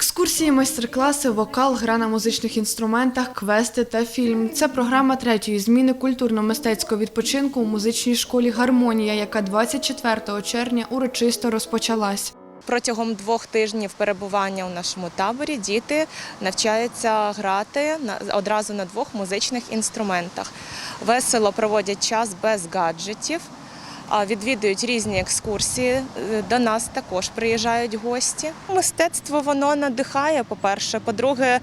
Екскурсії, майстер-класи, вокал, гра на музичних інструментах, квести та фільм. Це програма третьої зміни культурно-мистецького відпочинку у музичній школі Гармонія, яка 24 червня урочисто розпочалась. Протягом двох тижнів перебування у нашому таборі діти навчаються грати одразу на двох музичних інструментах. Весело проводять час без гаджетів, відвідують різні екскурсії. Е, До нас також приїжджають гості. Мистецтво воно надихає, по-перше. По-друге,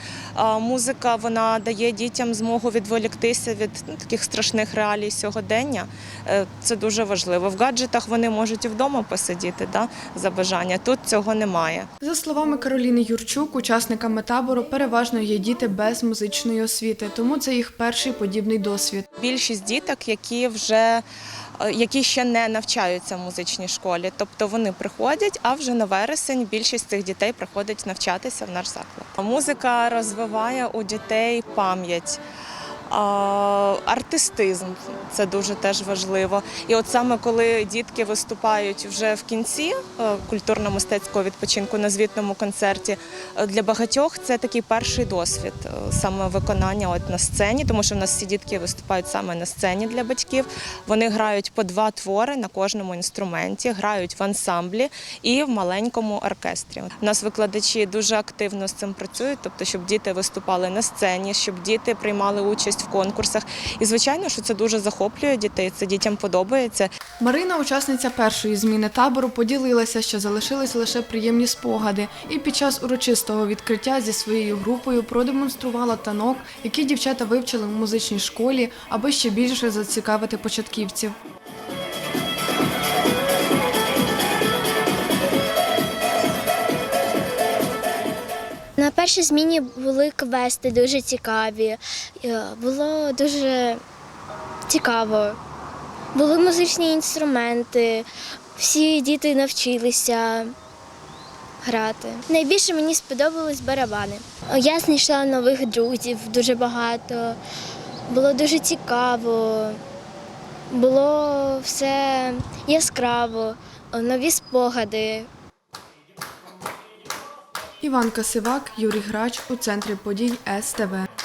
музика вона дає дітям змогу відволіктися від ну, таких страшних реалій сьогодення. Е, Це дуже важливо. В гаджетах вони можуть і вдома посидіти да, за бажання. Тут цього немає. За словами Кароліни Юрчук, учасниками табору переважно є діти без музичної освіти, тому це їх перший подібний досвід. Більшість діток, які вже е, які ще не навчаються в музичній школі, тобто вони приходять, а вже на вересень більшість цих дітей приходить навчатися в наш заклад. Музика розвиває у дітей пам'ять. Артистизм це дуже теж важливо. І от саме коли дітки виступають вже в кінці е, культурно-мистецького відпочинку на звітному концерті, е, для багатьох це такий перший досвід е, саме виконання от на сцені, тому що в нас всі дітки виступають саме на сцені для батьків. Вони грають по два твори на кожному інструменті, грають в ансамблі і в маленькому оркестрі. У нас викладачі дуже активно з цим працюють, тобто, щоб діти виступали на сцені, щоб діти приймали участь в конкурсах. І звичайно, що це дуже захоплює дітей. Це дітям подобається. Марина, учасниця першої зміни табору, поділилася, що залишились лише приємні спогади, і під час урочистого відкриття зі своєю групою продемонструвала танок, який дівчата вивчили в музичній школі, аби ще більше зацікавити початківців. На першій зміні були квести дуже цікаві. Е, Було дуже цікаво. Були музичні інструменти, всі діти навчилися грати. Найбільше мені сподобались барабани. Я знайшла нових друзів дуже багато. Було дуже цікаво, було все яскраво, нові спогади. Іван Касивак, Юрій Грач у центрі подій СТВ.